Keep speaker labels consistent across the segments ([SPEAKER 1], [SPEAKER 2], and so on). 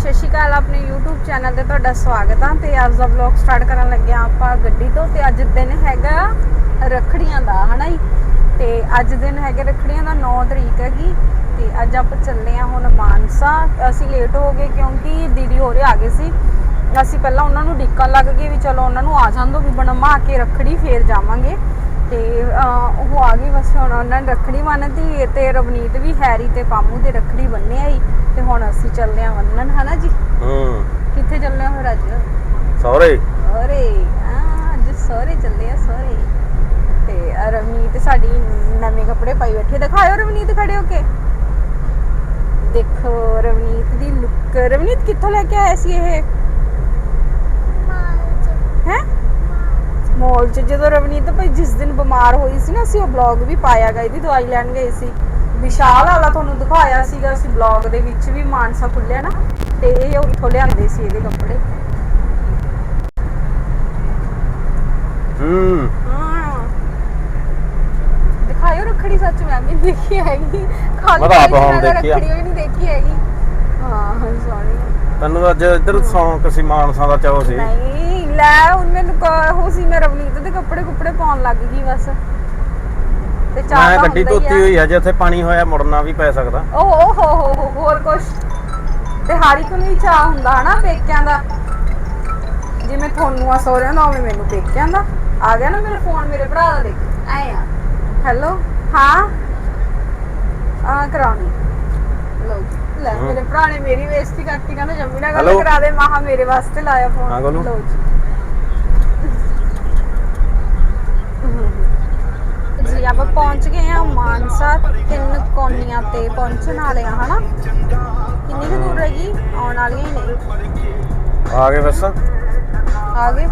[SPEAKER 1] ਸਤਿ ਸ਼੍ਰੀ ਅਕਾਲ, ਆਪਣੇ YouTube channel ਤੇ ਤੁਹਾਡਾ ਸਵਾਗਤ ਆ ਤੇ ਅੱਜ ਦਾ ਵਲੌਗ ਸਟਾਰਟ ਕਰਨ ਲੱਗੇ ਆ ਆਪਾਂ ਗੱਡੀ ਤੋਂ ਤੇ ਅੱਜ ਦਿਨ ਹੈਗਾ ਰੱਖੜੀਆਂ ਦਾ, ਹਨਾ ਜੀ? ਤੇ ਅੱਜ ਦਿਨ ਹੈਗੇ ਰੱਖੜੀਆਂ ਦਾ 9 ਤਰੀਕ ਹੈਗੀ ਤੇ ਅੱਜ ਆਪਾਂ ਚੱਲੇ ਆ ਹੁਣ ਮਾਨਸਾ। ਅਸੀਂ ਲੇਟ ਹੋ ਗਏ ਕਿਉਂਕਿ ਦੀਦੀ ਹੋਰੇ ਆ ਗਏ ਸੀ। ਅਸੀਂ ਪਹਿਲਾਂ ਉਹਨਾਂ ਨੂੰ ਡਿੱਕਣ ਲੱਗ ਗਏ ਵੀ ਚਲੋ ਉਹਨਾਂ ਨੂੰ ਆ ਜਾਣ ਦੋ, ਵੀ ਬਣਵਾ ਕੇ ਰੱਖੜੀ ਫੇਰ ਜਾਵਾਂਗੇ। ਤੇ ਉਹ ਆ ਗਈ ਬਸ ਹੁਣ ਉਹਨਾਂ ਨੇ ਰੱਖੜੀ ਬੰਨ੍ਹਤੀ ਤੇ ਰਵਨੀਤ ਵੀ ਹੈਰੀ ਤੇ ਪਾਮੂ ਦੇ ਰੱਖੜੀ ਬੰਨੇ ਆਈ ਤੇ ਹੁਣ ਅਸੀਂ ਚੱਲਦੇ ਆ ਬੰਨਣ ਹਨਾ ਜੀ?
[SPEAKER 2] ਹੂੰ।
[SPEAKER 1] ਕਿੱਥੇ ਚੱਲੇ ਆ ਫਿਰ ਅੱਜ?
[SPEAKER 2] ਸੌਰੇ
[SPEAKER 1] ਅਰੇ ਆ ਅੱਜ ਸਹੁਰੇ ਚੱਲੇ ਆ ਸਹੁਰੇ। ਤੇ ਆਹ ਰਵਨੀਤ ਸਾਡੀ ਨਵੇਂ ਕੱਪੜੇ ਪਾਈ ਬੈਠੀ ਦਿਖਾਇਓ ਰਵਨੀਤ ਖੜੇ ਹੋ ਕੇ। ਦੇਖੋ ਰਵਨੀਤ ਦੀ ਲੁੱਕ ਰਵਨੀਤ ਕਿੱਥੋਂ ਲੈ ਕੇ ਆਇਆ ਸੀ ਇਹ? ਹੈ? ਮੋਲ ਚ। ਜਦੋਂ ਰਵਨੀਤ ਭਾਈ ਜਿਸ ਦਿਨ ਬਿਮਾਰ ਹੋਈ ਸੀ ਨਾ ਅਸੀਂ ਉਹ ਬਲੌਗ ਵੀ ਪਾਇਆਗਾ ਇਹਦੀ ਦਵਾਈ ਲੈਣ ਗਏ ਸੀ। ਵਿਸ਼ਾਲ ਵਾਲਾ ਤੁਹਾਨੂੰ ਦਿਖਾਇਆ ਸੀਗਾ ਅਸੀਂ ਬਲੌਗ ਦੇ ਵਿੱਚ ਵੀ ਮਾਨਸਾ ਖੁੱਲਿਆ ਨਾ ਤੇ ਇਹ ਉੱਥੋਂ ਲਿਆਂਦੇ ਸੀ ਇਹਦੇ ਕੱਪੜੇ।
[SPEAKER 2] ਹੂੰ।
[SPEAKER 1] ਹਾਂ। ਦਿਖਾਇਓ ਰੱਖੜੀ ਸੱਚ ਮੈਂ ਵੀ ਨੀ ਦੇਖੀ ਹੈਗੀ। ਖਾਲੀ
[SPEAKER 2] ਮੈਂ ਤਾਂ ਆਪ
[SPEAKER 1] ਖਾਲੀ
[SPEAKER 2] ਹੁਣ
[SPEAKER 1] ਜਗ੍ਹਾ
[SPEAKER 2] ਦੇਖੀ ਆ।
[SPEAKER 1] ਰੱਖੜੀ ਵੀ ਨਹੀਂ ਦੇਖੀ ਹੈਗੀ। ਹਾਂ ਹਾਂ ਸੋਹਣੀ
[SPEAKER 2] ਤੈਨੂੰ ਅੱਜ ਇੱਧਰ ਸੌਂਕ ਸੀ ਮਾਨਸਾ ਦਾ ਚਾਹ ਸੀ।
[SPEAKER 1] ਨਹੀਂ ਲੈ ਹੁਣ ਮੈਨੂੰ ਕ- ਉਹ ਸੀ ਮੈਂ ਰਵਨੀਤ ਦੇ ਕੱਪੜੇ ਕੁੱਪੜੇ ਪਾਉਣ ਲੱਗ ਗਈ ਬਸ। ਤੇ ਚਾਹ
[SPEAKER 2] ਮੈਂ
[SPEAKER 1] ਤਾਂ
[SPEAKER 2] ਗੱਡੀ
[SPEAKER 1] ਹੁੰਦਾ ਹੀ
[SPEAKER 2] ਧੋਤੀ
[SPEAKER 1] ਆ।
[SPEAKER 2] ਹੋਈ ਆ ਜੇ ਉੱਥੇ ਪਾਣੀ ਹੋਇਆ ਮੁੜਨਾ ਵੀ ਪੈ ਸਕਦਾ।
[SPEAKER 1] ਓ ਹੋ ਹੋ ਹੋ ਹੋ, ਹੋਰ ਕੁਛ? ਤੇ ਹਰ ਇੱਕ ਨੂੰ ਹੀ ਚਾਹ ਹੁੰਦਾ ਹਨਾ ਪੇਕਿਆਂ ਦਾ? ਜਿਵੇਂ ਤੁਹਾਨੂੰ ਆ ਸਹੁਰਿਆਂ ਦਾ ਉਵੇਂ ਮੈਨੂੰ ਪੇਕਿਆਂ ਦਾ। ਆ ਗਿਆ ਨਾ ਮੇਰਾ ਫੋਨ ਮੇਰੇ ਭਰਾ ਦਾ ਦੇਖ। ਐ ਆ। ਹੈਲੋ ਹਾਂ? ਆ ਕਰਾਉਣੀ। ਲੋ ਲੈ
[SPEAKER 2] ਹਮ।
[SPEAKER 1] ਮੇਰੇ ਭਰਾ ਨੇ ਮੇਰੀ ਬੇਇੱਜ਼ਤੀ ਕਰਤੀ ਕਹਿੰਦਾ ਜੰਮੀ ਨਾਲ ਗੱਲ
[SPEAKER 2] Hello?
[SPEAKER 1] ਕਰਾ ਦੇ। ਮਾਹਾ ਮੇਰੇ ਵਾਸਤੇ ਲਾਇਆ ਫੋਨ
[SPEAKER 2] ਗੋਲੂ।
[SPEAKER 1] ਲਓ ਜੀ। ਜੀ ਆਪਾਂ ਪਹੁੰਚ ਗਏ ਆ ਮਾਨਸਾ ਤਿੰਨ ਕੋਨੀਆਂ ਤੇ ਪਹੁੰਚਣ ਵਾਲੇ ਆ ਹਨਾ? ਕਿੰਨੀ ਕੁ ਦੂਰ ਹੈਗੀ? ਆਉਣ ਵਾਲੀਆਂ ਹੀ ਨੇ।
[SPEAKER 2] ਆ ਗਏ ਬਸ।
[SPEAKER 1] ਆ ਗਏ?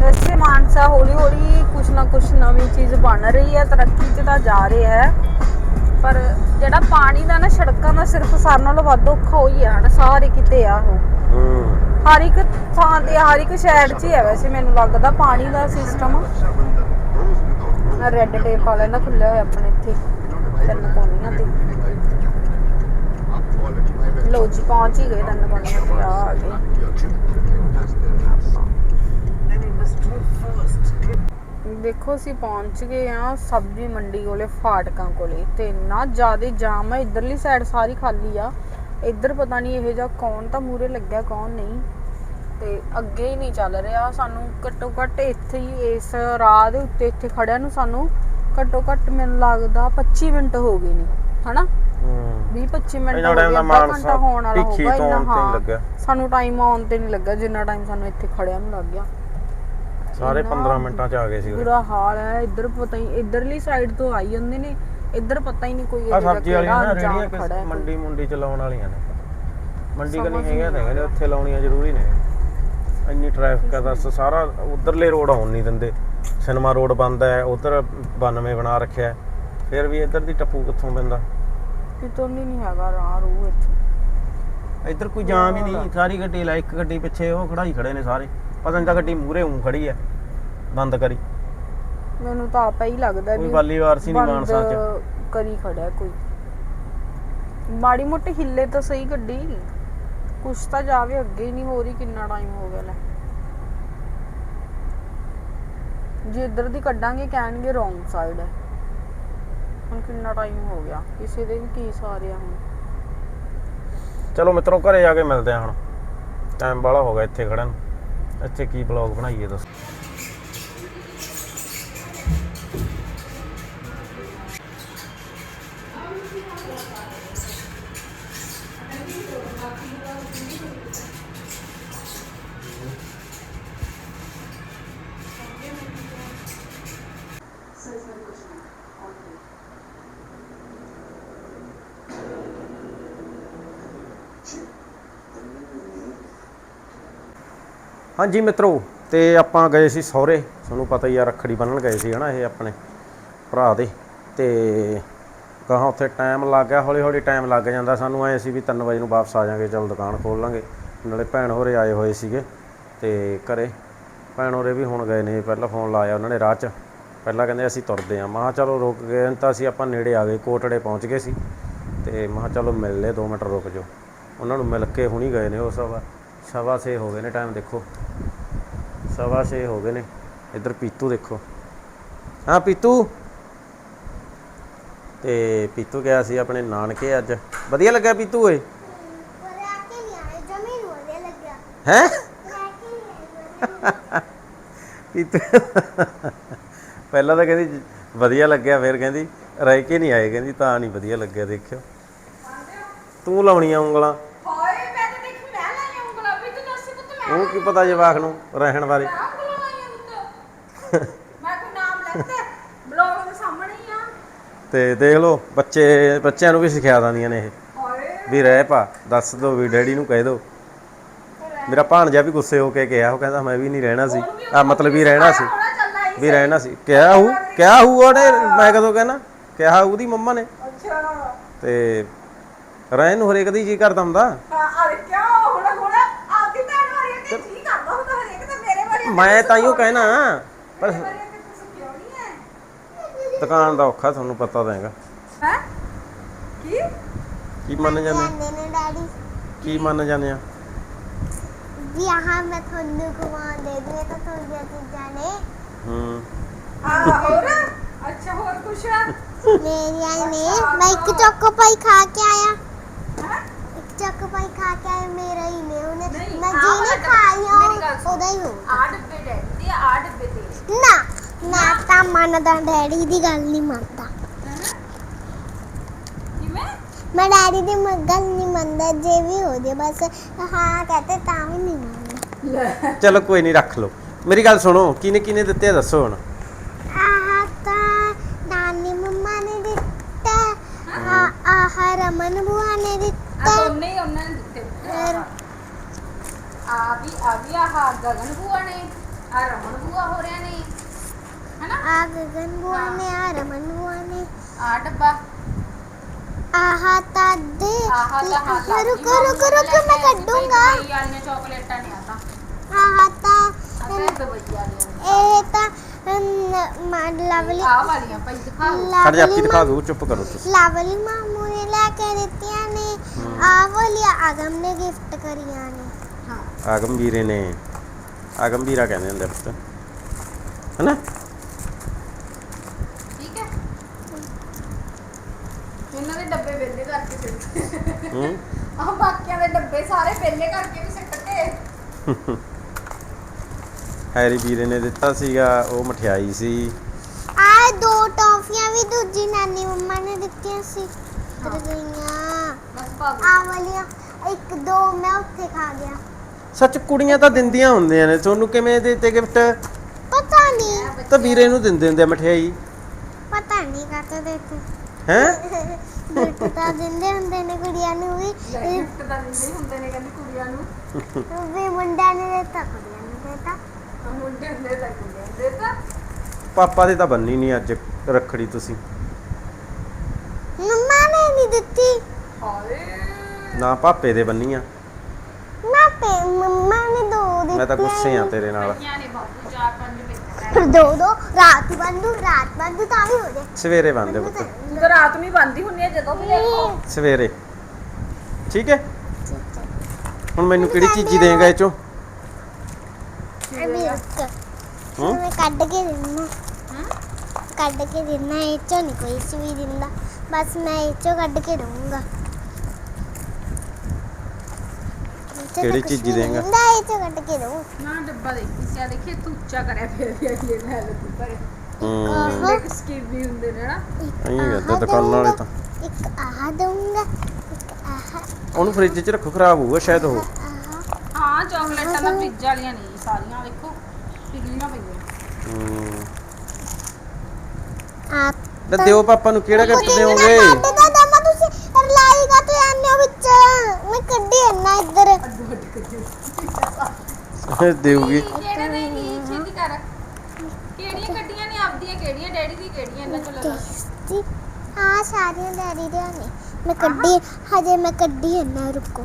[SPEAKER 1] ਵੈਸੇ ਮਾਨਸਾ ਹੌਲੀ ਹੌਲੀ ਕੁਛ ਨਾ ਕੁਛ ਨਵੀਂ ਚੀਜ਼ ਬਣ ਰਹੀ ਹੈ ਤਰੱਕੀ 'ਚ ਤਾਂ ਜਾ ਰਿਹਾ ਹੈ। ਪਰ ਜਿਹੜਾ ਪਾਣੀ ਦਾ ਨਾ ਸੜਕਾਂ ਦਾ ਸਿਰਫ ਸਾਰਿਆਂ ਨਾਲੋਂ ਵੱਧ ਔਖਾ ਹੋਈ ਹੈ ਹਨਾ ਸਾਰੇ ਕਿਤੇ ਆ ਉਹ।
[SPEAKER 2] ਹੂੰ।
[SPEAKER 1] ਹਰ ਇੱਕ ਥਾਂ ਤੇ ਹਰ ਇੱਕ ਸ਼ਹਿਰ 'ਚ ਹੀ ਹੈ ਵੈਸੇ ਮੈਨੂੰ ਲੱਗਦਾ ਪਾਣੀ ਦਾ ਸਿਸਟਮ ਰੈੱਡ ਟੇਪ ਵਾਲਿਆਂ ਦਾ ਖੁੱਲਿਆ ਹੋਇਆ ਆਪਣੇ ਇੱਥੇ ਤਿੰਨ ਕੋਨੀਆਂ ਤੇ। ਲੋ ਜੀ ਪਹੁੰਚ ਹੀ ਗਏ ਤਿੰਨ ਕੋਨੀਆਂ ਤੇ ਆ ਆ ਗਏ। ਦੇਖੋ ਅਸੀਂ ਪਹੁੰਚ ਗਏ ਆ ਸਬਜ਼ੀ ਮੰਡੀ ਕੋਲੇ ਫਾਟਕਾਂ ਕੋਲੇ। ਤੇ ਇੰਨਾ ਜ਼ਿਆਦਾ ਜਾਮ ਹੈ ਇਧਰਲੀ ਸਾਈਡ ਸਾਰੀ ਖਾਲੀ ਆ। ਇੱਧਰ ਪਤਾ ਨਹੀਂ ਇਹੋ ਜਿਹਾ ਕੌਣ ਤਾਂ ਮੂਰੇ ਲੱਗਿਆ ਕੌਣ ਨਹੀਂ। ਤੇ ਅੱਗੇ ਹੀ ਨਹੀਂ ਚੱਲ ਰਿਹਾ ਸਾਨੂੰ। ਘੱਟੋ ਘੱਟ ਇੱਥੇ ਹੀ ਇਸ ਰਾਹ ਦੇ ਉੱਤੇ ਇੱਥੇ ਖੜਿਆ ਨੂੰ ਸਾਨੂੰ ਘੱਟੋ ਘੱਟ ਮੈਨੂੰ ਲੱਗਦਾ 25 ਮਿੰਟ ਹੋ ਗਏ ਨੇ ਹਨਾ?
[SPEAKER 2] ਹੂੰ।
[SPEAKER 1] 20 25 ਮਿੰਟ ਹੋ ਗਏ ਅੱਧਾ ਘੰਟਾ ਹੋਣ ਵਾਲਾ ਹੋਊਗਾ ਇੰਨਾ ਹਾਂ। ਸਾਨੂੰ ਟਾਈਮ ਆਉਣ ਤੇ ਨਹੀਂ ਲੱਗਾ ਜਿੰਨਾ ਟਾਈਮ ਸਾਨੂੰ ਇੱਥੇ ਖੜਿਆ ਨੂੰ ਲੱਗ ਗਿਆ
[SPEAKER 2] ਸਾਰੇ
[SPEAKER 1] ਇੰਨਾ
[SPEAKER 2] 15 ਮਿੰਟਾਂ ਚ ਆ ਗਏ ਸੀ ਉਰੇ।
[SPEAKER 1] ਬੁਰਾ ਹਾਲ ਹੈ ਇੱਧਰ ਪਤਾ ਹੀ ਇੱਧਰਲੀ ਸਾਈਡ ਤੋਂ ਆਈ ਜਾਂਦੇ ਨੇ ਇੱਧਰ ਪਤਾ ਹੀ ਨਹੀਂ ਕੋਈ
[SPEAKER 2] ਆ ਸਬਜ਼ੀ ਵਾਲੀਆਂ ਨਾ
[SPEAKER 1] ਕਿਹੜਾ ਜਾਮ
[SPEAKER 2] ਰੇੜੀਆਂ
[SPEAKER 1] ਖੜਾ ਹੈ।
[SPEAKER 2] ਕਿਸ ਮੰਡੀ ਮੁੰਡੀ ਚ ਲਾਉਣ ਵਾਲੀਆਂ ਨੇ। ਮੰਡੀ
[SPEAKER 1] ਸਮਝ
[SPEAKER 2] ਕਨੀ
[SPEAKER 1] ਨਹੀਂ
[SPEAKER 2] ਹੈਗਾ ਤਾਂ ਨੇ ਉੱਥੇ ਲਾਉਣੀਆਂ ਜ਼ਰੂਰੀ ਨੇ। ਇੰਨੀ ਟ੍ਰੈਫਿਕ ਆ ਦੱਸ ਸਾਰਾ ਉਧਰਲੇ ਰੋਡ ਆਉਣ ਨਹੀਂ ਦਿੰਦੇ। ਸਿਨੇਮਾ ਰੋਡ ਬੰਦ ਹੈ ਉਧਰ 92 ਬਣਾ ਰੱਖਿਆ ਹੈ। ਫਿਰ ਵੀ ਇੱਧਰ ਦੀ ਟੱਪੂ ਕਿੱਥੋਂ ਪੈਂਦਾ?
[SPEAKER 1] ਕਿਤੋਂ ਦੀ ਨਹੀਂ ਹੈਗਾ ਰਾਹ ਰੂ ਇੱਥੇ।
[SPEAKER 2] ਇੱਧਰ ਕੋਈ ਜਾਮ ਹੀ ਨਹੀਂ ਸਾਰੀ ਗੱਡੀ ਲੈ ਇੱਕ ਗੱਡੀ ਪਿੱਛੇ ਉਹ ਖੜਾਈ ਖੜੇ ਨੇ ਸਾਰੇ। ਪਤਾ ਨਹੀਂ ਤਾਂ ਗੱਡੀ ਮੂਰੇ ਉਂ ਖੜੀ ਹੈ। ਬੰਦ ਕਰੀ
[SPEAKER 1] ਮੈਨੂੰ ਤਾਂ ਆਪਾ ਹੀ ਲੱਗਦਾ
[SPEAKER 2] ਕੋਈ ਵਾਲੀਵਾਰ ਸੀ ਨਹੀਂ
[SPEAKER 1] ਬੰਦ
[SPEAKER 2] ਮਾਨਸਾ ਚ।
[SPEAKER 1] ਕਰੀ ਖੜਿਆ ਕੋਈ। ਮਾੜੀ ਮੋਟੀ ਹਿੱਲੇ ਤਾਂ ਸਹੀ ਗੱਡੀ। ਕੁਛ ਤਾਂ ਜਾਵੇ ਅੱਗੇ ਹੀ ਨਹੀਂ ਹੋ ਰਹੀ ਕਿੰਨਾ ਟਾਈਮ ਹੋ ਗਿਆ ਲੈ। ਜੇ ਇੱਧਰ ਦੀ ਕੱਢਾਂਗੇ ਕਹਿਣਗੇ ਰੋਂਗ ਸਾਈਡ ਹੈ। ਹੁਣ ਕਿੰਨਾ ਟਾਈਮ ਹੋ ਗਿਆ? ਕਿਸੇ ਦੇ ਵੀ ਕੀ ਸਾਰਿਆ ਹੁਣ।
[SPEAKER 2] ਚਲੋ ਮਿੱਤਰੋ ਘਰੇ ਜਾ ਕੇ ਮਿਲਦੇ ਆ ਹੁਣ। ਟਾਈਮ ਬਾਲਾ ਹੋ ਗਿਆ ਇੱਥੇ ਖੜਨ ਇੱਥੇ ਕੀ ਬਲੌਗ ਬਣਾਈਏ ਦੱਸ। ਹਾਂਜੀ ਮਿੱਤਰੋ, ਤੇ ਆਪਾਂ ਗਏ ਸੀ ਸਹੁਰੇ। ਤੁਹਾਨੂੰ ਪਤਾ ਹੀ ਆ, ਰੱਖੜੀ ਬੰਨਣ ਗਏ ਸੀ ਹਨਾ ਇਹ ਆਪਣੇ ਭਰਾ ਦੇ। ਤੇ ਕਹਾਂ ਉੱਥੇ ਟਾਈਮ ਲੱਗ ਗਿਆ ਹੌਲੀ ਹੌਲੀ ਟਾਈਮ ਲੱਗ ਜਾਂਦਾ ਸਾਨੂੰ। ਐ ਸੀ ਵੀ 3 ਵਜੇ ਨੂੰ ਵਾਪਸ ਆ ਜਾਾਂਗੇ ਚਲ ਦੁਕਾਨ ਖੋਲ ਲਾਂਗੇ। ਨਾਲੇ ਭੈਣ ਹੋਰੇ ਆਏ ਹੋਏ ਸੀਗੇ, ਤੇ ਘਰੇ। ਭੈਣ ਹੋਰੇ ਵੀ ਹੁਣ ਗਏ ਨੇ, ਪਹਿਲਾਂ ਫੋਨ ਲਾਇਆ ਉਹਨਾਂ ਨੇ ਰਾਹ 'ਚ। ਪਹਿਲਾਂ ਕਹਿੰਦੇ ਅਸੀਂ ਤੁਰਦੇ ਆ। ਮੈਂ ਚਲੋ ਰੁਕ ਗਏ ਤਾਂ ਅਸੀਂ ਆਪਾਂ ਨੇੜੇ ਆ ਗਏ, ਕੋਟੜੇ ਪਹੁੰਚ ਗਏ ਸੀ। ਤੇ ਮੈਂ ਚਲੋ ਮਿਲ ਲੈ 2 ਮਿੰਟ ਰੁਕ ਜਾਓ। ਉਹਨਾਂ ਨੂੰ ਮਿਲ ਕੇ ਹੁਣੀ ਗਏ ਨੇ ਉਹ ਸਵਾ ਸਵਾ ਛੇ ਹੋ ਗਏ ਨੇ ਟਾਈਮ ਦੇਖੋ। ਸਵਾ ਛੇ ਹੋ ਗਏ ਨੇ। ਇੱਧਰ ਪੀਤੂ ਦੇਖੋ। ਹਾਂ, ਪੀਤੂ। ਤੇ ਪੀਤੂ ਗਿਆ ਸੀ ਆਪਣੇ ਨਾਨਕੇ ਅੱਜ। ਵਧੀਆ ਲੱਗਾ ਪੀਤੂ ਓਏ?
[SPEAKER 3] ਪਰ
[SPEAKER 2] ਹੈ? ਪੀਤੂ। ਪਹਿਲਾਂ ਤਾਂ ਕਹਿੰਦੀ ਵਧੀਆ ਲੱਗਿਆ, ਫਿਰ ਕਹਿੰਦੀ ਰਹਿ ਕੇ ਨਹੀਂ ਆਏ। ਕਹਿੰਦੀ ਤਾਂ ਨਹੀਂ ਵਧੀਆ ਲੱਗਿਆ, ਦੇਖਿਓ। ਤੂੰ ਲਾਉਣੀਆਂ ਉਂਗਲਾਂ
[SPEAKER 1] ਹਾਏ ਮੈਂ ਤਾਂ ਦੇਖ ਮੈਂ ਲਾਈਆਂ ਉਂਗਲਾਂ ਵੀ ਤੂੰ ਦੱਸ ਪੁੱਤ ਮੈਂ
[SPEAKER 2] ਉਹ ਕੀ ਪਤਾ ਜਵਾਕ ਨੂੰ ਰਹਿਣ ਬਾਰੇ?
[SPEAKER 1] ਮੈਂ ਉਂਗਲਾਂ ਲਾਈਆਂ ਪੁੱਤ ਮੈਂ ਕੋਈ ਨਾਮ ਲੈਂਦਾ ਬਲੌਗ ਦੇ ਸਾਹਮਣੇ ਹੀ ਆ
[SPEAKER 2] ਤੇ ਦੇਖ ਲਓ ਬੱਚੇ ਬੱਚਿਆਂ ਨੂੰ ਵੀ ਸਿਖਾ ਦਿੰਦੀਆਂ ਨੇ ਇਹ। ਵੀ ਰਹਿ ਪਾ ਦੱਸ ਦੋ ਵੀ ਡੈਡੀ ਨੂੰ ਕਹਿ ਦੋ। ਮੇਰਾ ਭਾਣਜਾ ਵੀ ਗੁੱਸੇ ਹੋ ਕੇ ਗਿਆ ਉਹ ਕਹਿੰਦਾ ਮੈਂ ਵੀ ਨਹੀਂ ਰਹਿਣਾ ਸੀ। ਆ ਮਤਲਬ ਵੀ ਰਹਿਣਾ ਸੀ ਵੀ ਰਹਿਣਾ ਸੀ। ਕਿਹਾ ਹੂ ਕਿਹਾ ਹੂ ਉਹਨੇ? ਮੈਂ ਕਦੋਂ ਕਹਿਣਾ? ਕਿਹਾ ਉਹਦੀ ਮੰਮਾ ਨੇ।
[SPEAKER 1] ਅੱਛਾ।
[SPEAKER 2] ਤੇ ਰਹਿਣ ਨੂੰ ਹਰੇਕ ਦੀ ਜੀ ਕਰਦਾ ਹੁੰਦਾ
[SPEAKER 1] ਆ ਆ ਕਿਉਂ ਹੁਣ ਹੁਣ ਆਪਦੀ ਭੈਣ ਵਾਰੀ ਕਿ ਕੀ ਕਰਦਾ ਹੁੰਦਾ ਹਰੇਕ ਤੇ
[SPEAKER 2] ਮੈਂ ਕਹਿਣਾ ਪਰ
[SPEAKER 1] ਤੇ ਤੁਸੀਂ ਕਿਉਂ ਨਹੀਂ ਹੈ
[SPEAKER 2] ਦੁਕਾਨ ਦਾ ਔਖਾ ਤੁਹਾਨੂੰ ਪਤਾ ਤਾਂ ਹੈਗਾ।
[SPEAKER 1] ਹੈ? ਕੀ?
[SPEAKER 2] ਕੀ ਮੰਨ ਜਾਂਦੇ
[SPEAKER 3] ਜਾਂਦੇ ਨੇ ਡੈਡੀ।
[SPEAKER 2] ਕੀ ਮੰਨ ਜਾਂਦੇ ਆ
[SPEAKER 3] ਵੀ ਆਹ ਮੈਂ ਤੁਹਾਨੂੰ ਘੁਮਾ ਦੇ ਦੂੰ ਇਹ ਤਾਂ ਤੁਹਾਡੀਆਂ ਚੀਜ਼ਾਂ ਨੇ।
[SPEAKER 2] ਹੂੰ।
[SPEAKER 1] ਆ ਹੋਰ? ਅੱਛਾ ਹੋਰ ਕੁਛ?
[SPEAKER 3] ਮੇਰੀਆਂ ਨੇ। ਮੈਂ ਇੱਕ ਚੋਕੋ ਪਾਈ ਖਾ ਕੇ ਆਇਆ।
[SPEAKER 1] ਹੈ
[SPEAKER 3] ਚੋਕੋ ਪਾਈ ਖਾ ਕੇ ਆਇਆ ਮੇਰਾ ਹੀ ਨੇ ਉਹਨੇ।
[SPEAKER 1] ਨਹੀਂ,
[SPEAKER 3] ਮੈਂ
[SPEAKER 1] ਆਹ
[SPEAKER 3] ਜਿਹਨੇ
[SPEAKER 1] ਵਾਲਾ
[SPEAKER 3] ਖਾਇਆ
[SPEAKER 1] ਮੇਰੀ ਗੱਲ ਸੁਣ।
[SPEAKER 3] ਉਹਦਾ ਹੀ ਹੋ
[SPEAKER 1] ਆ ਡੱਬੇ ਡੈਡੀ ਆ ਡੱਬੇ ਦੇ
[SPEAKER 3] ਨਾ ਮੈਂ ਤਾਂ ਮੰਨਦਾ ਡੈਡੀ ਦੀ ਗੱਲ ਨਹੀਂ ਮੰਨਦਾ।
[SPEAKER 1] ਕਿਵੇਂ?
[SPEAKER 3] ਮੈਂ ਡੈਡੀ ਦੀ ਮ- ਗੱਲ ਨਹੀਂ ਮੰਨਦਾ ਜੇ ਵੀ ਹੋ ਜੇ ਬਸ ਹਾਂ ਕਹਤੇ ਤਾਂ ਵੀ ਨਹੀਂ ਮੰਨਦਾ।
[SPEAKER 2] ਚਲੋ ਕੋਈ ਨਹੀਂ ਰੱਖ ਲਓ। ਮੇਰੀ ਗੱਲ ਸੁਣੋ ਕਿਨੇ ਕਿਨੇ ਦਿੱਤੇ ਆ ਦੱਸੋ ਹੁਣ।
[SPEAKER 3] ਆਹ ਤਾਂ ਨਾਨੀ ਮੰਮਾ ਨੇ ਦਿੱਤਾ ਆਹ ਆਹ ਰਮਨ ਬੁਆ ਨੇ
[SPEAKER 1] ਆ ਦੋਨੇ ਹੀ ਉਹਨਾਂ ਨੇ ਦਿੱਤੇ।
[SPEAKER 3] ਫਿਰ
[SPEAKER 1] ਆ ਵੀ ਆ ਵੀ ਆ ਗਗਨ ਬੂਆ ਨੇ ਆ ਰਮਨ ਬੂਆ ਹੋ ਰਿਆ ਨੇ। ਹੈਨਾ?
[SPEAKER 3] ਆ ਗਗਨ ਬੁਆ ਨੇ ਆ ਰਮਨ ਬੁਆ ਨੇ।
[SPEAKER 1] ਆ ਡੱਬਾ।
[SPEAKER 3] ਆਹ ਤਾਂ ਦੇ
[SPEAKER 1] ਆਹ ਤਾਂ ਹਾਂ
[SPEAKER 3] ਰੁਕੋ ਰੁਕੋ ਰੁਕੋ ਮੈਂ ਕੱਢੂੰਗਾ।
[SPEAKER 1] ਵਾਲੀਆਂ ਚਾਕਲੇਟਾਂ ਨੇ ਆ ਤਾਂ
[SPEAKER 3] ਆਹ ਤਾਂ
[SPEAKER 1] ਆ ਤਾਂ ਦੁਬਈ ਵਾਲੀਆਂ
[SPEAKER 3] ਇਹ ਤਾਂ ਅਮ, ਮ- ਲਵਲੀ
[SPEAKER 1] ਆ ਵਾਲੀਆਂ ਭਾਈ ਦਿਖਾ
[SPEAKER 2] ਖੜ ਜਾ ਆਪੀ ਦਿਖਾ ਦੂ ਚੁੱਪ ਕਰੋ ਤੁਸੀਂ।
[SPEAKER 3] ਲਵਲੀ ਮਾਮੂ ਨੇ ਲੈ ਕੇ ਦਿੱਤੀਆਂ ਨੇ। ਆਹ ਵਾਲੀਆਂ ਆਗਮ ਨੇ ਗਿਫਟ ਕਰੀਆਂ ਨੇ।
[SPEAKER 1] ਹਾਂ।
[SPEAKER 2] ਆਗਮ ਵੀਰੇ ਨੇ। ਆਗਮ ਵੀਰਾ ਕਹਿੰਦੇ ਹੁੰਦੇ ਆ ਪੁੱਤ। ਹਨਾ?
[SPEAKER 1] ਠੀਕ ਹੈ। ਇਹਨਾਂ ਦੇ ਡੱਬੇ ਵੇਲੇ ਕਰਕੇ ਸਿੱਟ
[SPEAKER 2] ਹੂੰ।
[SPEAKER 1] ਆਹ ਬਾਕੀਆਂ ਦੇ ਡੱਬੇ ਸਾਰੇ ਵੇਲੇ ਕਰਕੇ ਵੀ ਸਿੱਟ ਕੇ।
[SPEAKER 2] ਹੈਰੀ ਵੀਰੇ ਨੇ ਦਿੱਤਾ ਸੀਗਾ ਉਹ ਮਠਿਆਈ ਸੀ।
[SPEAKER 3] ਆਹ ਦੋ ਟੌਫੀਆਂ ਵੀ ਦੂਜੀ ਨਾਨੀ ਮੰਮਾ ਨੇ ਦਿੱਤੀਆਂ ਸੀ। ਪਰ ਗਈਆਂ।
[SPEAKER 1] ਬਸ ਭਾਗ
[SPEAKER 3] ਆਹ ਵਾਲੀਆਂ ਇੱਕ ਦੋ ਮੈਂ ਉੱਥੇ ਖਾ ਗਿਆ।
[SPEAKER 2] ਸੱਚ ਕੁੜੀਆਂ ਤਾਂ ਦਿੰਦੀਆਂ ਹੁੰਦੀਆਂ ਨੇ ਤੁਹਾਨੂੰ ਕਿਵੇਂ ਦੇ ਦਿੱਤੇ ਗਿਫਟ?
[SPEAKER 3] ਪਤਾ ਨਹੀਂ
[SPEAKER 2] ਤਾਂ ਵੀਰੇ ਨੂੰ ਦਿੰਦੇ ਹੁੰਦੇ ਆ ਮਠਿਆਈ।
[SPEAKER 3] ਪਤਾ ਨਹੀਂ ਕਾਹਤੋਂ ਦਿੱਤੇ।
[SPEAKER 2] ਹੈ?
[SPEAKER 3] ਗਿਫਟ ਤਾਂ ਦਿੰਦੇ ਹੁੰਦੇ ਨੇ ਕੁੜੀਆਂ ਨੂੰ ਵੀ।
[SPEAKER 1] ਗਿਫਟ ਤਾਂ ਦਿੰਦੇ ਹੀ ਹੁੰਦੇ ਨੇ ਕਹਿੰਦੀ ਕੁੜੀਆਂ ਨੂੰ।
[SPEAKER 3] ਵੀ ਮੁੰਡਿਆਂ ਨੇ ਦਿੱਤਾ ਕੁੜੀਆਂ ਨੂੰ ਦਿੱਤਾ।
[SPEAKER 1] ਮੁੰਡੇ ਹੁੰਦੇ ਤਾਂ ਕੁੜੀਆਂ ਨੂੰ ਦੇਤਾ
[SPEAKER 2] ਪਾਪਾ ਦੇ ਤਾਂ ਬੰਨੀ ਨਹੀਂ ਅੱਜ ਰੱਖੜੀ ਤੁਸੀਂ।
[SPEAKER 3] ਮੰਮਾ ਨੇ ਨਹੀਂ ਦਿੱਤੀ।
[SPEAKER 1] ਹਾਏ।
[SPEAKER 2] ਨਾ ਪਾਪੇ ਦੇ ਬੰਨੀਆਂ
[SPEAKER 3] ਨਾ ਪੇ ਮੰਮਾ ਨੇ ਦੋ ਦਿੱਤੀ
[SPEAKER 2] ਮੈਂ ਤਾਂ ਗੁੱਸੇ ਆ ਤੇਰੇ ਨਾਲ।
[SPEAKER 1] ਪਈਆਂ ਨੇ ਬਾਬੂ ਚਾਰ ਪੰਜ ਮਿੰਟ
[SPEAKER 3] ਫਿਰ ਦੋ ਦੋ ਰਾਤ ਬੰਦੂ ਰਾਤ ਬੰਦੂ ਤਾਂ ਵੀ ਹੋ ਜਾਏ
[SPEAKER 2] ਸਵੇਰੇ ਬੰਦੇ ਪੁੱਤ।
[SPEAKER 1] ਜਦੋਂ ਰਾਤ ਨੂੰ ਹੀ ਬੰਦੀ ਹੁੰਦੀ ਹੈ ਜਦੋਂ ਵੀ ਦੇਖੋ।
[SPEAKER 2] ਸਵੇਰੇ। ਠੀਕ ਹੈ? ਹੁਣ ਮੈਨੂੰ ਕਿਹੜੀ ਚੀਜ਼ੀ ਦੇਂਗਾ ਇਹ ਚੋਂ?
[SPEAKER 3] ਰੁਕ
[SPEAKER 2] ਹੂੰ?
[SPEAKER 3] ਮੈਂ ਕੱਢ ਕੇ ਦਿੰਨਾ ਕੱਢ ਕੇ ਦਿੰਨਾ ਇਹ ਚੋਂ ਨਹੀਂ ਕੋਈ ਸੀ ਵੀ ਦਿੰਦਾ ਬਸ ਮੈਂ ਇਹ ਚੋਂ ਕੱਢ ਕੇ ਦਊਂਗਾ ਇਹ
[SPEAKER 2] ਕਿਹੜੀ ਚੀਜ਼ੀ ਦੇਂਗਾ?
[SPEAKER 3] ਦਿੰਦਾ, ਇਹ ਚੋਂ ਕੱਢ ਕੇ ਦਊਂ
[SPEAKER 1] ਨਾ ਡੱਬਾ ਦੇਖੀ ਸਿਆ ਦੇਖੀ ਤੂੰ ਉੱਚਾ ਕਰਿਆ ਫਿਰ ਵੀ ਅਗਲੇ ਲੈ ਲੱਗੂ ਪਰ
[SPEAKER 2] ਹੂੰ
[SPEAKER 1] ਦੇਖ ਸਕੀਮ ਵੀ ਹੁੰਦੇ ਨੇ ਨਾ
[SPEAKER 3] ਇੱਕ
[SPEAKER 2] ਐਂ ਹੀ
[SPEAKER 3] ਆਹ
[SPEAKER 2] ਕਰਦੇ ਦੁਕਾਨਾਂ ਵਾਲੇ ਤਾਂ
[SPEAKER 3] ਇੱਕ ਆਹ ਦਊਂਗਾ ਇੱਕ ਆਹ
[SPEAKER 2] ਉਹਨੂੰ ਫ੍ਰਿਜ 'ਚ ਰੱਖੋ ਖਰਾਬ ਹੋਊਗਾ ਸ਼ਾਇਦ ਉਹ
[SPEAKER 3] ਆਹ
[SPEAKER 1] ਹਾਂ ਚਾਕਲੇਟਾਂ ਦਾ ਫ੍ਰਿਜ ਵਾਲੀਆਂ ਨਹੀਂ ਸਾਰੀਆਂ ਵੇਖੋ ਪਿਘਲੀਆਂ ਪਈਆਂ।
[SPEAKER 2] ਹੂੰ
[SPEAKER 3] ਆ
[SPEAKER 2] ਲੈ ਦਿਓ ਪਾਪਾ ਨੂੰ ਕਿਹੜਾ ਗਿਫਟ ਦਿਓਗੇ?
[SPEAKER 3] ਕੱਢ ਦਾ ਦਮਾ ਤੁਸੀਂ ਰਲਾਈ ਕਾ ਤੇ ਆਨੇ ਵਿੱਚ। ਮੈਂ ਕੱਢੀ ਨਾ ਇੱਧਰ।
[SPEAKER 1] ਅੱਡੋ ਅੱਡ ਕਰੀ
[SPEAKER 2] ਦੇਊਗੀ।
[SPEAKER 1] ਕਿਹੜੇ ਦੇਗੀ ਛੇਤੀ ਕਰ? ਕਿਹੜੀਆਂ ਕੱਢੀਆਂ ਨੇ ਆਪਦੀਆਂ ਕਿਹੜੀਆਂ ਡੈਡੀ ਦੀ ਕਿਹੜੀਆਂ ਇਹਨਾਂ ਚੋਂ ਲੱਗਾ
[SPEAKER 3] ਟੇਸਟੀ ਹਾਂ ਸਾਰੀਆਂ ਡੈਡੀ ਦੇ ਨੇ। ਮੈਂ ਕੱਢੀ ਹਜੇ ਮੈਂ ਕੱਢੀ ਨਾ ਰੁਕੋ।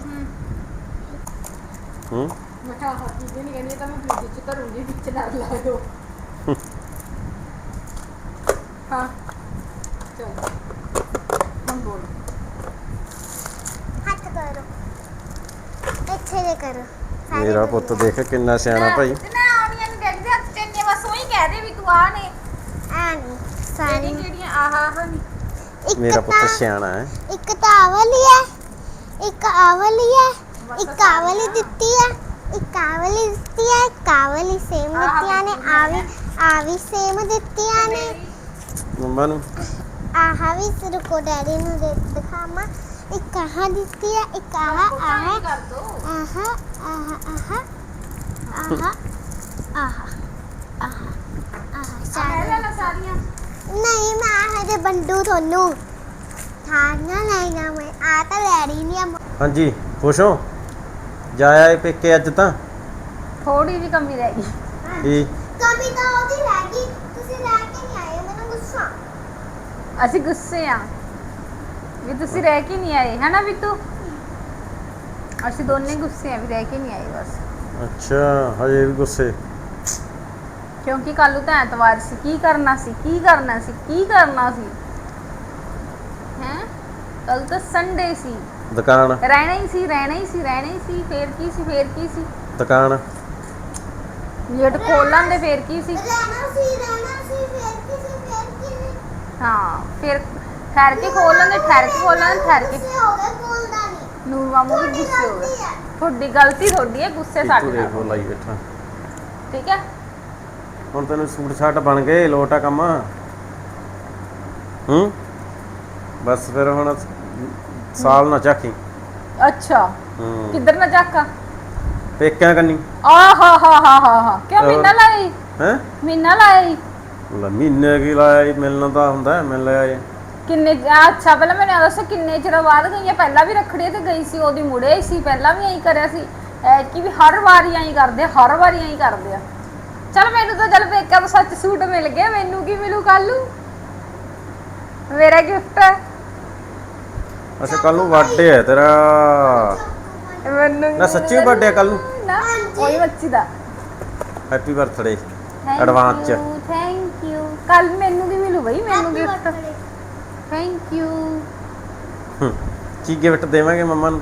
[SPEAKER 2] ਹੂੰ। ਮੇਰਾ ਪੁੱਤ ਦੇਖ ਕਿੰਨਾ ਸਿਆਣਾ ਭਾਈ।
[SPEAKER 3] ਇੱਕ
[SPEAKER 2] ਮੇਰਾ ਪੁੱਤ ਸਿਆਣਾ ਹੈ।
[SPEAKER 3] ਇੱਕ ਤਾਂ ਆਹ ਹੈ ਇੱਕ ਆਹ ਹੈ ਇੱਕ ਆਹ ਦਿੱਤੀ ਹੈ। ਇੱਕ ਆਹ ਵਾਲੀ ਦਿੱਤੀ ਹੈ ਇੱਕ ਆਹ ਵਾਲੀ ਸੇਮ ਦਿੱਤੀਆਂ ਨੇ ਆ ਵੀ ਆ ਵੀ ਸੇਮ ਦਿੱਤੀਆਂ ਨੇ
[SPEAKER 2] ਮੰਮਾ ਨੂੰ
[SPEAKER 3] ਆਹ ਵੀ ਸਿਰ ਕੋ ਡੈਡੀ ਨੂੰ ਦੇ ਦਿਖਾਵਾਂ ਇੱਕ ਆਹ ਦਿੱਤੀ ਹੈ ਇੱਕ ਆਹ ਆਹ ਆਹ ਆਹ ਆਹ ਆਹ ਆਹ ਆਹ ਆਹ
[SPEAKER 1] ਸਾਰੀਆਂ
[SPEAKER 3] ਨਹੀਂ ਮੈਂ ਆਹ ਦੇ ਬੰਦੂ ਤੁਹਾਨੂੰ ਥਾਣਾ ਲੈਣਾ ਮੈਂ ਆ ਤਾਂ ਲੈਣੀ ਨਹੀਂ
[SPEAKER 2] ਹਾਂਜੀ ਖੁਸ਼ ਹੋ ਜਾਇਆ ਏ ਪੇਕੇ ਅੱਜ ਤਾਂ?
[SPEAKER 1] ਥੋੜੀ ਜਿਹੀ ਕਮੀ ਰਹਿ ਗਈ।
[SPEAKER 2] ਕੀ?
[SPEAKER 3] ਕਮੀ ਤਾਂ ਉਹਦੀ ਰਹਿ ਗਈ। ਤੁਸੀਂ ਲੈ ਕੇ ਨਹੀਂ ਆਏ ਮੈਨੂੰ ਗੁੱਸਾ।
[SPEAKER 1] ਅਸੀਂ ਗੁੱਸੇ ਆ। ਵੀ ਤੁਸੀਂ ਰਹਿ ਕੇ ਨਹੀਂ ਆਏ ਹੈਨਾ ਵੀ ਤੂੰ ਅਸੀਂ ਦੋਨੇ ਗੁੱਸੇ ਆ ਵੀ ਰਹਿ ਕੇ ਨਹੀਂ ਆਏ ਬਸ।
[SPEAKER 2] ਅੱਛਾ ਹਜੇ ਵੀ ਗੁੱਸੇ।
[SPEAKER 1] ਕਿਉਂਕਿ ਕੱਲ ਨੂੰ ਤਾਂ ਐਤਵਾਰ ਸੀ। ਕੀ ਕਰਨਾ ਸੀ? ਕੀ ਕਰਨਾ ਸੀ? ਕੀ ਕਰਨਾ ਸੀ? ਹੈ? ਕੱਲ ਤਾਂ ਸੰਡੇ ਸੀ।
[SPEAKER 2] ਦੁਕਾਨ?
[SPEAKER 1] ਰਹਿਣਾ ਹੀ ਸੀ ਰਹਿਣਾ ਹੀ ਸੀ ਰਹਿਣਾ ਹੀ ਸੀ ਫੇਰ ਕੀ ਸੀ ਫੇਰ ਕੀ ਸੀ?
[SPEAKER 2] ਦੁਕਾਨ?
[SPEAKER 1] ਗੇਟ ਖੋਲਣ ਦੇ ਫੇਰ ਕੀ ਸੀ?
[SPEAKER 3] ਰਹਿਣਾ ਸੀ ਰਹਿਣਾ ਸੀ ਫੇਰ ਕਿਸੇ ਫੇਰ ਕਿਸੇ
[SPEAKER 1] ਹਾਂ ਫਿਰ ਠਹਿਰ ਕੇ ਖੋਲਣ ਦੇ ਠਹਿਰ ਕੇ ਖੋਲਣ ਦੇ ਠਹਿਰ ਕੇ
[SPEAKER 3] ਹੋ ਬੋਲਦਾ ਨਹੀਂ
[SPEAKER 1] ਨੂਰ ਮਾਮੂ ਵੀ ਗੁੱਸੇ ਹੋ ਗਏ। ਤੁਹਾਡੀ ਗਲਤੀ ਤੁਹਾਡੀ ਹੈ ਗੁੱਸੇ
[SPEAKER 2] ਤੂੰ
[SPEAKER 1] ਸਾਡੇ
[SPEAKER 2] ਦੇਖੋ
[SPEAKER 1] ਨਾਲ।
[SPEAKER 2] ਲਾਈ ਬੈਠਾ।
[SPEAKER 1] ਠੀਕ ਹੈ?
[SPEAKER 2] ਹੁਣ ਤੈਨੂੰ ਸੂਟ ਸਾਟ ਬਣ ਗਏ ਲੋਟਾ ਕੰਮ। ਹੂੰ? ਬਸ ਫਿਰ ਹੁਣ ਸਾਲ ਨਾ ਚਾਖੀ।
[SPEAKER 1] ਅੱਛਾ।
[SPEAKER 2] ਹੂੰ।
[SPEAKER 1] ਕਿੱਧਰ ਨਾ ਜਾਕਾ
[SPEAKER 2] ਪੇਕਿਆਂ ਕੰਨੀ।
[SPEAKER 1] ਆਹ ਹਾ ਹਾ ਹਾ ਹਾ। ਹਾ ਕਿਉਂ? ਮਹੀਨਾ ਲਾਈ?
[SPEAKER 2] ਹੈ?
[SPEAKER 1] ਮਹੀਨਾ ਲਾਈ?
[SPEAKER 2] ਲੈ ਮਹੀਨੇ ਕੀ ਲਾਇਆ ਮਿਲਣਾ ਤਾਂ ਹੁੰਦਾ ਹੈ, ਮਿਲ ਲਿਆ ਏ
[SPEAKER 1] ਕਿੰਨੇ ਆ, ਅੱਛਾ ਪਹਿਲਾਂ ਮੈਨੂੰ ਦੱਸੋ ਕਿੰਨੇ ਚਿਰ ਬਾਅਦ ਗਈ ਆ ਪਹਿਲਾਂ ਵੀ ਰੱਖੜੀ ਤੇ ਗਈ ਸੀ ਉਹਦੀ ਮੁੜੇ ਸੀ ਪਹਿਲਾਂ ਵੀ ਐਂ ਕਰਿਆ ਸੀ। ਐਤਕੀ ਵੀ ਹਰ ਵਾਰੀ ਐਂ ਕਰਦੇ ਹਰ ਵਾਰੀ ਐਂ ਕਰਦੇ ਆ। ਚਲ ਮੈਨੂੰ ਤਾਂ ਚਲ ਪੇਕਾ ਤੋਂ ਸੱਚ ਸੂਟ ਮਿਲ ਗਿਆ ਮੈਨੂੰ ਕੀ ਮਿਲੂ ਕੱਲ ਨੂੰ? ਮੇਰਾ ਗਿਫਟ ਹੈ।
[SPEAKER 2] ਅੱਛਾ ਕੱਲ ਨੂੰ ਬਰਥਡੇ ਹੈ ਤੇਰਾ।
[SPEAKER 1] ਮੈਨੂੰ
[SPEAKER 2] ਨਾ ਸੱਚੀ ਬਰਥਡੇ ਕੱਲ ਨੂੰ?
[SPEAKER 1] ਨਾ ਕੋਈ ਬੱਚੀ ਦਾ।
[SPEAKER 2] ਹੈਪੀ ਬਰਥਡੇ ਐਡਵਾਂਸ ਚ।
[SPEAKER 1] ਥੈਂਕ ਯੂ ਕੱਲ ਮੈਨੂੰ ਕੀ ਮਿਲੂ ਬਈ? ਮੈਨੂੰ ਗਿਫਟ ਥੈਂਕ ਯੂ
[SPEAKER 2] ਹੂੰ। ਕੀ ਗਿਫਟ ਦੇਵਾਂਗੇ ਮੰਮਾ ਨੂੰ?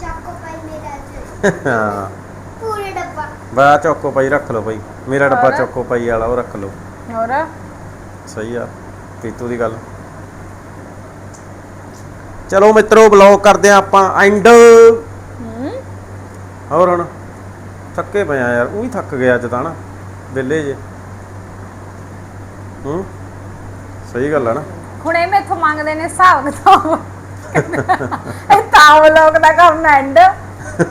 [SPEAKER 3] ਚਾਕੋ ਪਾਈ ਮੇਰਾ ਪੂਰੇ ਡੱਬਾ।
[SPEAKER 2] ਬਾ ਚੋਕੋ ਪਾਈ ਰੱਖ ਲਓ ਭਾਈ ਮੇਰਾ ਡੱਬਾ? ਚੋਕੋ ਪਾਈ ਵਾਲਾ ਉਹ ਰੱਖ ਲਓ।
[SPEAKER 1] ਹੋਰ?
[SPEAKER 2] ਸਹੀ ਆ ਪੀਤੂ ਦੀ ਗੱਲ। ਚਲੋ ਮਿੱਤਰੋ ਬਲੌਗ ਕਰਦੇ ਆ ਆਪਾਂ ਐਂਡ ਹੋਰ ਹੁਣ? ਥੱਕੇ ਪਏ ਆ ਯਾਰ ਉਹੀ ਥੱਕ ਗਿਆ ਅੱਜ ਤਾਂ ਨਾ ਵਿਹਲੇ ਜੇ। ਹੂੰ? ਸਹੀ ਗੱਲ ਆ ਨਾ।
[SPEAKER 1] ਹੁਣ ਇਹ ਮੈਥੋਂ ਮੰਗਦੇ ਨੇ ਹਿਸਾਬ ਕਿਤਾਬ। ਇਹ ਤਾਂ ਲੋਕ ਦਾ ਕੰਮ ਐਂਡ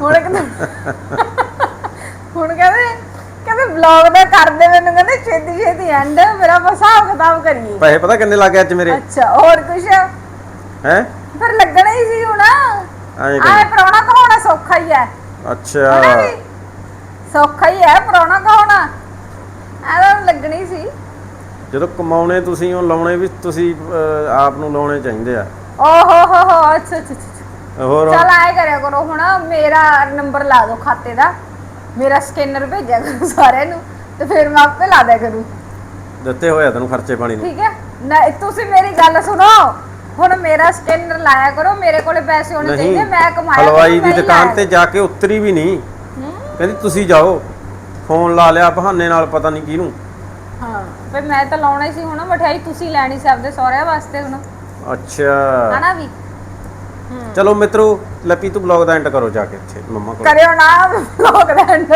[SPEAKER 1] ਹੁਣ ਕਹਿੰਦੇ ਹੁਣ ਕਹਿੰਦੇ ਕਹਿੰਦੇ ਵਲੌਗ ਦਾ ਕਰਦੇ ਮੈਨੂੰ ਕਹਿੰਦੇ ਛੇਤੀ ਛੇਤੀ ਐਂਡ ਮੇਰਾ ਹਿਸਾਬ ਕਿਤਾਬ ਕਰੀਏ।
[SPEAKER 2] ਪੈਸੇ ਪਤਾ ਕਿੰਨੇ ਲੱਗੇ ਅੱਜ ਮੇਰੇ?
[SPEAKER 1] ਅੱਛਾ ਹੋਰ ਕੁਛ?
[SPEAKER 2] ਹੈ?
[SPEAKER 1] ਫਿਰ ਲੱਗਣਾ ਹੀ ਸੀ ਹੁਣ।
[SPEAKER 2] ਐਂ
[SPEAKER 1] ਆਏ
[SPEAKER 2] ਕਰ
[SPEAKER 1] ਪਰੋਣਾ ਕਹਾਉਣਾ ਸੌਖਾ ਹੀ ਹੈ ਹਨਾ
[SPEAKER 2] ਅੱਛਾ
[SPEAKER 1] ਵੀ? ਸੌਖਾ ਹੀ ਹੈ ਪਰੋਣਾ ਕਹਾਉਣਾ ਐਦਾ ਲੱਗਣੀ ਸੀ।
[SPEAKER 2] ਜਦੋਂ ਕਮਾਉਣੇ ਤੁਸੀਂ ਉਹ ਲਾਉਣੇ ਵੀ ਤੁਸੀਂ ਅਹ, ਆਪ ਨੂੰ ਲਾਉਣੇ ਚਾਹੀਦੇ ਆ।
[SPEAKER 1] ਓ ਹੋ ਹੋ ਹੋ ਅੱਛਾ ਅੱਛਾ ਅੱਛਾ।
[SPEAKER 2] ਹੋਰ
[SPEAKER 1] ਚਲ ਆਏ ਕਰਿਆ ਕਰੋ ਹੁਣ ਮੇਰਾ ਨੰਬਰ ਲਾ ਦਿਓ ਖਾਤੇ ਦਾ। ਮੇਰਾ ਸਕੈਨਰ ਭੇਜਿਆ ਕਰੋ ਸਾਰਿਆਂ ਨੂੰ ਤੇ ਫਿਰ ਮੈਂ ਆਪੇ ਲਾ ਦਿਆ ਕਰੂੰ।
[SPEAKER 2] ਦਿੱਤੇ ਹੋਇਆ ਤੈਨੂੰ ਖਰਚੇ ਪਾਣੀ ਨੂੰ।
[SPEAKER 1] ਠੀਕ ਹੈ ਨਾ ਤੁਸੀਂ ਮੇਰੀ ਗੱਲ ਸੁਣੋ। ਹੁਣ ਮੇਰਾ ਸਕੈਨਰ ਲਾਇਆ ਕਰੋ ਮੇਰੇ ਕੋਲੇ ਪੈਸੇ ਹੋਣੇ
[SPEAKER 2] ਨਹੀਂ
[SPEAKER 1] ਚਾਹੀਦੇ ਮੈਂ ਕਮਾਇਆ
[SPEAKER 2] ਹਲਵਾਈ
[SPEAKER 1] ਕਰੂੰ,
[SPEAKER 2] ਦੀ ਦੁਕਾਨ ਤੇ ਜਾ ਕੇ ਉਤਰੀ ਵੀ ਨਹੀਂ। ਕਹਿੰਦੀ ਤੁਸੀਂ ਜਾਓ ਫੋਨ ਲਾ ਲਿਆ ਬਹਾਨੇ ਨਾਲ ਪਤਾ ਨਹੀਂ ਕਿਹਨੂੰ।
[SPEAKER 1] ਹਾਂ ਫਿਰ ਮੈਂ ਤਾਂ ਲਾਉਣਾ ਸੀ ਹੁਣ ਮਠਿਆਈ ਤੁਸੀਂ ਲੈਣੀ ਸੀ ਆਪਦੇ ਸਹੁਰਿਆਂ ਵਾਸਤੇ ਹੁਣ।
[SPEAKER 2] ਅੱਛਾ।
[SPEAKER 1] ਹਨਾ ਵੀ?
[SPEAKER 2] ਚਲੋ ਮਿੱਤਰੋ ਲੱਪੀ ਤੂੰ ਬਲੌਗ ਦਾ ਐਂਡ ਕਰੋ ਜਾ ਕੇ ਇੱਥੇ ਮੰਮਾ ਕੋਲ।
[SPEAKER 1] ਕਰਿਓ ਨਾ ਵਲੌਗ ਦਾ ਐਂਡ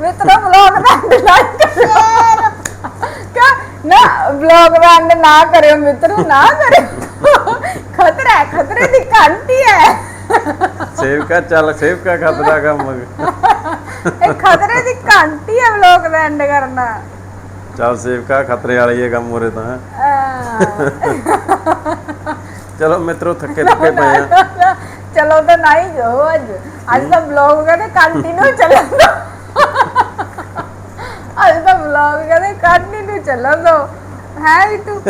[SPEAKER 1] ਮਿੱਤਰੋ ਵਲੌਗ ਦਾ ਐਂਡ ਲਾਈਕ ਕਰਿਓ। ਕਾ ਨਾ ਵਲੌਗ ਦਾ ਐਂਡ ਨਾ ਕਰਿਓ ਮਿੱਤਰੋ ਨਾ ਕਰਿਓ। ਖਤਰਾ ਹੈ ਖਤਰੇ ਦੀ ਘੰਟੀ ਹੈ
[SPEAKER 2] ਸੇਵਕਾ ਚੱਲ ਸੇਵਕਾ ਖਤਰਾ ਕੰਮ।
[SPEAKER 1] ਇਹ ਖਤਰੇ ਦੀ ਘੰਟੀ ਹੈ ਵਲੌਗ ਦਾ ਐਂਡ ਕਰਨਾ
[SPEAKER 2] ਚੱਲ ਸੇਵਕਾ ਖਤਰੇ ਵਾਲੀ ਇਹ ਕੰਮ ਉਰੇ ਤਾਂ ਚਲੋ ਮਿੱਤਰੋ ਥੱਕੇ ਥੱਕੇ ਪਏ ਆ।
[SPEAKER 1] ਚਲੋ ਤਾਂ ਨਹੀਂ ਜੋ ਅੱਜ। ਅੱਜ ਤਾਂ ਵਲੌਗ ਕਹਿੰਦੇ ਕੰਟੀਨਿਊ ਚੱਲਣ ਦੋ। ਅੱਜ ਤਾਂ ਵਲੌਗ ਕਹਿੰਦੇ ਕੰਟੀਨਿਊ ਚੱਲਣ ਦੋ। ਹੈ ਵੀ ਤੂੰ।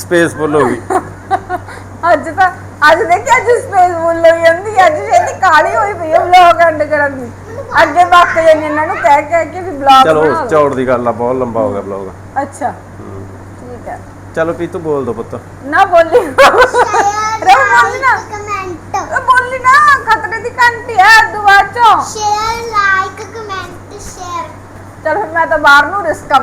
[SPEAKER 2] ਸਪੇਸ ਫੁੱਲ ਹੋ ਗਈ।
[SPEAKER 1] ਅੱਜ ਤਾਂ ਅੱਜ ਦੇਖਿਆ ਅੱਜ ਸਪੇਸ ਫੁੱਲ ਹੋਈ ਜਾਂਦੀ ਅੱਜ ਛੇਤੀ ਕਾਲੀ ਹੋਈ ਪਈ ਹੈ ਵਲੌਗ ਐਂਡ ਕਰਨ ਦੀ। ਅੱਗੇ ਬਾਕ ਜਾਂਦੇ ਇਹਨਾਂ ਨੂੰ ਕਹਿ ਕਹਿ ਕੇ ਵੀ ਵਲੌਗ
[SPEAKER 2] ਚਲੋ
[SPEAKER 1] ਲਓ।
[SPEAKER 2] ਚੌੜ ਦੀ ਗੱਲ ਆ ਬਹੁਤ ਲੰਬਾ ਹੋ ਗਿਆ ਬਲੌਗ
[SPEAKER 1] ਅੱਛਾ ਠੀਕ ਹੈ।
[SPEAKER 2] ਚਲੋ ਪੀ ਤੂੰ ਬੋਲ ਦੋ ਪੁੱਤ।
[SPEAKER 1] ਨਾ ਬੋਲੀ ਰੇ ਬੋਲੀ ਨਾ।
[SPEAKER 3] ਕਮੈਂਟ
[SPEAKER 1] ਉਹ ਬੋਲੀ ਨਾ ਖਤਰੇ ਦੀ ਘੰਟੀ ਹੈ ਦੁਆ ਚੋਂ।
[SPEAKER 3] ਸ਼ੇਅਰ ਲਾਈਕ ਕਮੈਂਟ ਸ਼ੇਅਰ
[SPEAKER 1] ਚਲ ਫਿਰ ਮੈਂ ਤਾਂ ਬਾਹਰ ਨੂੰ ਰਿਸਕ ਆ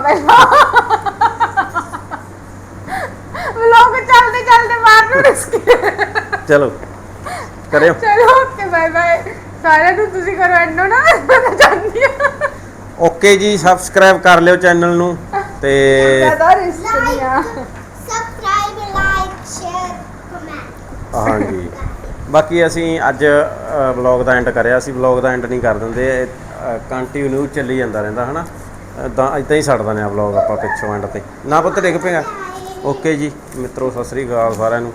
[SPEAKER 1] ਵਲੋਗ ਚੱਲਦੇ ਚੱਲਦੇ ਬਾਹਰ ਨੂੰ ਰਿਸਕ
[SPEAKER 2] ਚਲੋ ਕਰਿਓ।
[SPEAKER 1] ਚਲੋ ਓਕੇ ਬਾਏ ਬਾਏ। ਸਾਰਿਆਂ ਨੂੰ ਤੁਸੀਂ ਕਰੋ ਐਂਡੋ ਨਾ ਮੈਂ ਤਾਂ ਜਾਂਦੀ ਆ
[SPEAKER 2] ਓਕੇ ਜੀ ਸਬਸਕ੍ਰਾਈਬ ਕਰ ਲਿਓ ਚੈਨਲ ਨੂੰ ਤੇ
[SPEAKER 1] ਤਾਂ ਰਿਸਕ ਨਹੀਂ ਆ।
[SPEAKER 3] ਸਬਸਕ੍ਰਾਈਬ ਲਾਈਕ ਸ਼ੇਅਰ ਕਮੈਂਟ
[SPEAKER 2] ਹਾਂਜੀ। ਬਾਕੀ ਅਸੀਂ ਅੱਜ ਵਲੌਗ ਦਾ ਐਂਡ ਕਰਿਆ। ਸੀ ਵਲੌਗ ਦਾ ਐਂਡ ਨਹੀਂ ਕਰ ਦਿੰਦੇ। ਕੰਟੀਨਿਊ ਚੱਲੀ ਜਾਂਦਾ ਰਹਿੰਦਾ ਹਨਾ? ਇਦਾਂ ਇਦਾਂ ਹੀ ਛੱਡ ਦਿੰਦੇ ਆ ਵਲੌਗ ਆਪਾਂ ਪਿੱਛੋਂ ਐਂਡ ਤੇ। ਨਾ ਪੁੱਤ ਡਿੱਗ ਪਏਗਾ ਓਕੇ ਜੀ ਮਿੱਤਰੋ ਸਤਿ ਸ੍ਰੀ ਅਕਾਲ ਸਾਰਿਆਂ ਨੂੰ।